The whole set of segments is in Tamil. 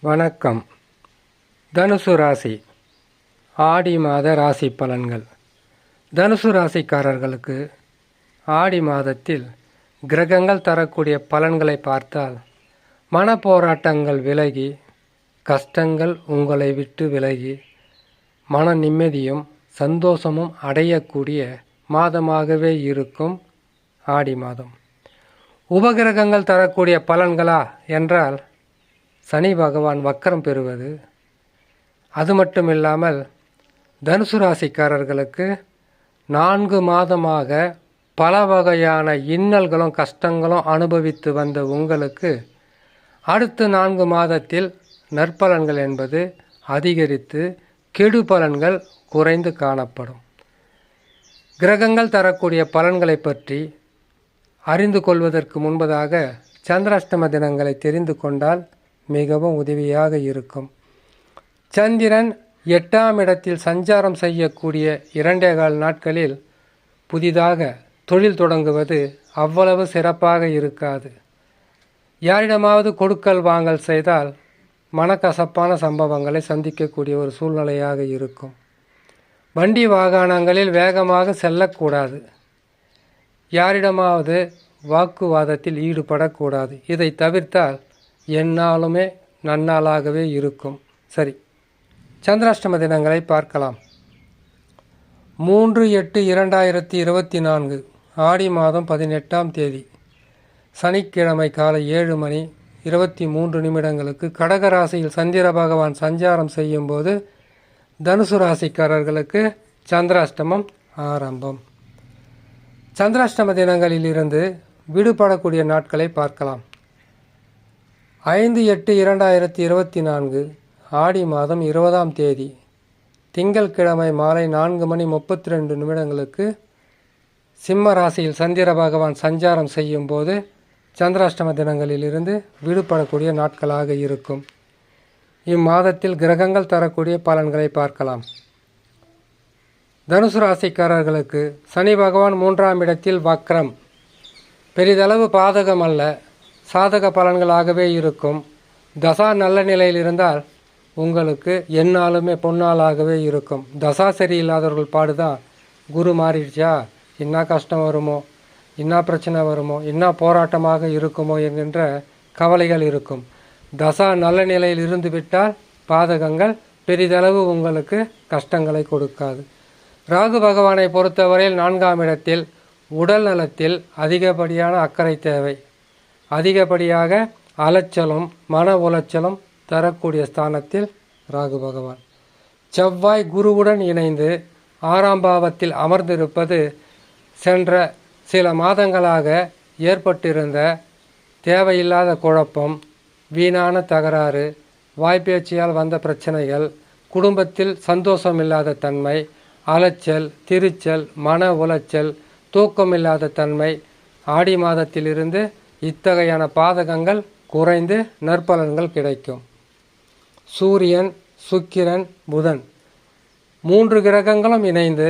வணக்கம். தனுசு ராசி. ஆடி மாத ராசி பலன்கள். தனுசு ராசிக்காரர்களுக்கு ஆடி மாதத்தில் கிரகங்கள் தரக்கூடிய பலன்களை பார்த்தால் மன போராட்டங்கள் விலகி கஷ்டங்கள் உங்களை விட்டு விலகி மன நிம்மதியும் சந்தோஷமும் அடையக்கூடிய மாதமாகவே இருக்கும் ஆடி மாதம். உபகிரகங்கள் தரக்கூடிய பலன்களா? என்றால் சனி பகவான் வக்கரம் பெறுவது. அது மட்டும் இல்லாமல் தனுசு ராசிக்காரர்களுக்கு நான்கு மாதமாக பல வகையான இன்னல்களும் கஷ்டங்களும் அனுபவித்து வந்த உங்களுக்கு அடுத்த நான்கு மாதத்தில் நற்பலன்கள் என்பது அதிகரித்து கெடு பலன்கள் குறைந்து காணப்படும். கிரகங்கள் தரக்கூடிய பலன்களை பற்றி அறிந்து கொள்வதற்கு முன்பதாக சந்திராஷ்டம தினங்களை தெரிந்து கொண்டால் மிகவும் உதவியாக இருக்கும். சந்திரன் எட்டாம் இடத்தில் சஞ்சாரம் செய்யக்கூடிய இரண்டே கால் நாட்களில் புதிதாக தொழில் தொடங்குவது அவ்வளவு சிறப்பாக இருக்காது. யாரிடமாவது கொடுக்கல் வாங்கல் செய்தால் மனக்கசப்பான சம்பவங்களை சந்திக்கக்கூடிய ஒரு சூழ்நிலையாக இருக்கும். வண்டி வாகனங்களில் வேகமாக செல்லக்கூடாது. யாரிடமாவது வாக்குவாதத்தில் ஈடுபடக்கூடாது. இதை தவிர்த்தால் எந்நாளுமே நன்னாளாகவே இருக்கும். சரி சந்திராஷ்டம தினங்களை பார்க்கலாம். மூன்று எட்டு இரண்டாயிரத்தி இருபத்தி நான்கு ஆடி மாதம் பதினெட்டாம் தேதி சனிக்கிழமை காலை ஏழு மணி இருபத்தி மூன்று நிமிடங்களுக்கு கடகராசியில் சந்திர பகவான் சஞ்சாரம் செய்யும்போது தனுசு ராசிக்காரர்களுக்கு சந்திராஷ்டமம் ஆரம்பம். சந்திராஷ்டம தினங்களிலிருந்து விடுபடக்கூடிய நாட்களை பார்க்கலாம். ஐந்து எட்டு இரண்டாயிரத்தி இருபத்தி நான்கு ஆடி மாதம் இருபதாம் தேதி திங்கள்கிழமை மாலை நான்கு மணி முப்பத்தி ரெண்டு நிமிடங்களுக்கு சிம்ம ராசியில் சந்திர பகவான் சஞ்சாரம் செய்யும் போது சந்திராஷ்டம தினங்களிலிருந்து விடுபடக்கூடிய நாட்களாக இருக்கும். இம்மாதத்தில் கிரகங்கள் தரக்கூடிய பலன்களை பார்க்கலாம். தனுசு ராசிக்காரர்களுக்கு சனி பகவான் மூன்றாம் இடத்தில் வக்ரம். பெரிதளவு பாதகம் அல்ல. சாதக பலன்களாகவே இருக்கும். தசா நல்ல நிலையில் இருந்தால் உங்களுக்கு எந்நாளுமே பொன்னாளாகவே இருக்கும். தசா சரியில்லாதவர்கள் பாடுதான் குரு மாறிடுச்சா? என்ன கஷ்டம் வருமோ? என்ன பிரச்சனை வருமோ? என்ன போராட்டமாக இருக்குமோ என்கின்ற கவலைகள் இருக்கும். தசா நல்ல நிலையில் இருந்து விட்டால் பாதகங்கள் பெரிதளவு உங்களுக்கு கஷ்டங்களை கொடுக்காது. ராகு பகவானை பொறுத்தவரையில் நான்காம் இடத்தில் உடல் நலத்தில் அதிகப்படியான அக்கறை தேவை. அதிகப்படியாக அலைச்சலும் மன உளைச்சலும் தரக்கூடிய ஸ்தானத்தில் ராகு பகவான். செவ்வாய் குருவுடன் இணைந்து ஆறாம் பாவத்தில் அமர்ந்திருப்பது சென்ற சில மாதங்களாக ஏற்பட்டிருந்த தேவையில்லாத குழப்பம் வீணான தகராறு வாய்ப்பேச்சியால் வந்த பிரச்சனைகள் குடும்பத்தில் சந்தோஷம் இல்லாத தன்மை அலைச்சல் திருச்சல் மன உளைச்சல் தூக்கமில்லாத தன்மை ஆடி மாதத்திலிருந்து இத்தகையான பாதகங்கள் குறைந்து நற்பலன்கள் கிடைக்கும். சூரியன் சுக்கிரன் புதன் மூன்று கிரகங்களும் இணைந்து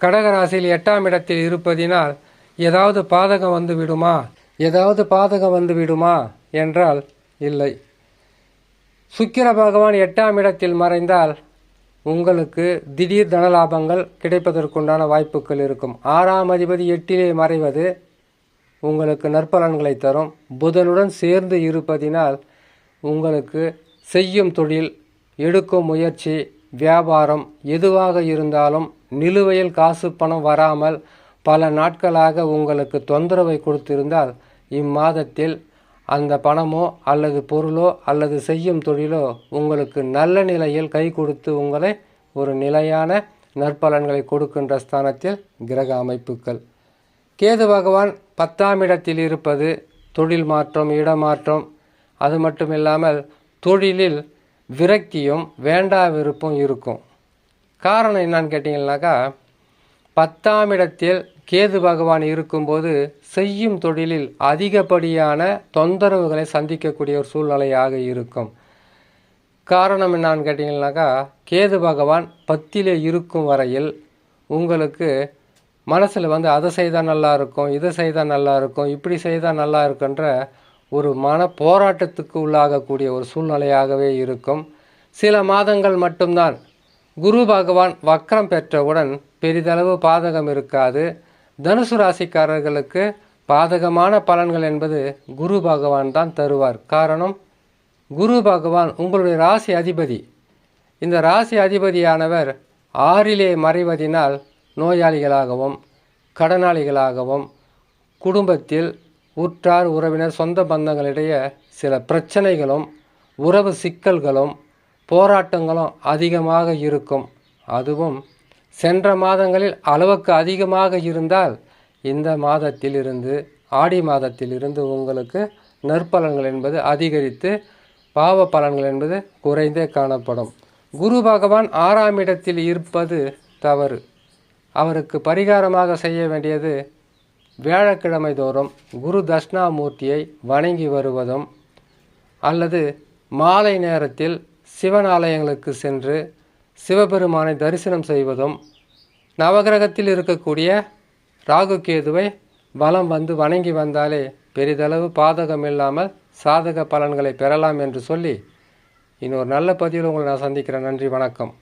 கடகராசியில் எட்டாம் இடத்தில் இருப்பதினால் ஏதாவது பாதகம் வந்து விடுமா ஏதாவது பாதகம் வந்து விடுமா என்றால் இல்லை. சுக்கிர பகவான் எட்டாம் இடத்தில் மறைந்தால் உங்களுக்கு திடீர் தனலாபங்கள் கிடைப்பதற்குண்டான வாய்ப்புகள் இருக்கும். ஆறாம் அதிபதி எட்டிலே மறைவது உங்களுக்கு நற்பலன்களை தரும். புதனுடன் சேர்ந்து இருப்பதினால் உங்களுக்கு செய்யும் தொழில் எடுக்கும் முயற்சி வியாபாரம் எதுவாக இருந்தாலும் நிலுவையில் காசு பணம் வராமல் பல நாட்களாக உங்களுக்கு தொந்தரவை கொடுத்திருந்தால் இம்மாதத்தில் அந்த பணமோ அல்லது பொருளோ அல்லது செய்யும் தொழிலோ உங்களுக்கு நல்ல நிலையில் கை கொடுத்து உங்களை ஒரு நிலையான நற்பலன்களை கொடுக்கின்ற ஸ்தானத்தில் கிரக அமைப்புகள். கேது பகவான் பத்தாம் இடத்தில் இருப்பது தொழில் மாற்றம் இடமாற்றம் அது மட்டும் இல்லாமல் தொழிலில் விரக்தியும் வேண்டா விருப்பம் இருக்கும். காரணம் என்னன்னு கேட்டிங்கன்னாக்கா பத்தாம் இடத்தில் கேது பகவான் இருக்கும்போது செய்யும் தொழிலில் அதிகப்படியான தொந்தரவுகளை சந்திக்கக்கூடிய ஒரு சூழ்நிலையாக இருக்கும். காரணம் என்னான்னு கேட்டிங்கன்னாக்கா கேது பகவான் பத்திலே இருக்கும் வரையில் உங்களுக்கு மனசில் வந்து அதை செய்தால் நல்லா இருக்கும் இதை செய்தால் நல்லா இருக்கும் இப்படி செய்தால் நல்லா இருக்குன்ற ஒரு மன போராட்டத்துக்கு உள்ளாகக்கூடிய ஒரு சூழ்நிலையாகவே இருக்கும். சில மாதங்கள் மட்டும்தான் குரு பகவான் வக்ரம் பெற்றவுடன் பெரிதளவு பாதகம் இருக்காது. தனுசு ராசிக்காரர்களுக்கு பாதகமான பலன்கள் என்பது குரு பகவான் தான் தருவார். காரணம் குரு பகவான் உங்களுடைய ராசி அதிபதி. இந்த ராசி அதிபதியானவர் ஆறிலே மறைவதினால் நோயாளிகளாகவும் கடனாளிகளாகவும் குடும்பத்தில் உற்றார் உறவினர் சொந்த பந்தங்களிடையே சில பிரச்சனைகளும் உறவு சிக்கல்களும் போராட்டங்களும் அதிகமாக இருக்கும். அதுவும் சென்ற மாதங்களில் அளவுக்கு அதிகமாக இருந்தால் இந்த மாதத்திலிருந்து ஆடி மாதத்திலிருந்து உங்களுக்கு நற்பலன்கள் என்பது அதிகரித்து பாவ பலன்கள் என்பது குறைந்தே காணப்படும். குரு பகவான் ஆறாம் இடத்தில் இருப்பது தவறு. அவருக்கு பரிகாரமாக செய்ய வேண்டியது வியாழக்கிழமை தோறும் குரு தட்சிணாமூர்த்தியை வணங்கி வருவதும் அல்லது மாலை நேரத்தில் சிவன் ஆலயங்களுக்கு சென்று சிவபெருமானை தரிசனம் செய்வதும் நவகிரகத்தில் இருக்கக்கூடிய ராகு கேதுவை வலம் வந்து வணங்கி வந்தாலே பெரிதளவு பாதகம் இல்லாமல் சாதக பலன்களை பெறலாம் என்று சொல்லி இன்னொரு நல்ல பதிவில் உங்களை நான் சந்திக்கிறேன். நன்றி வணக்கம்.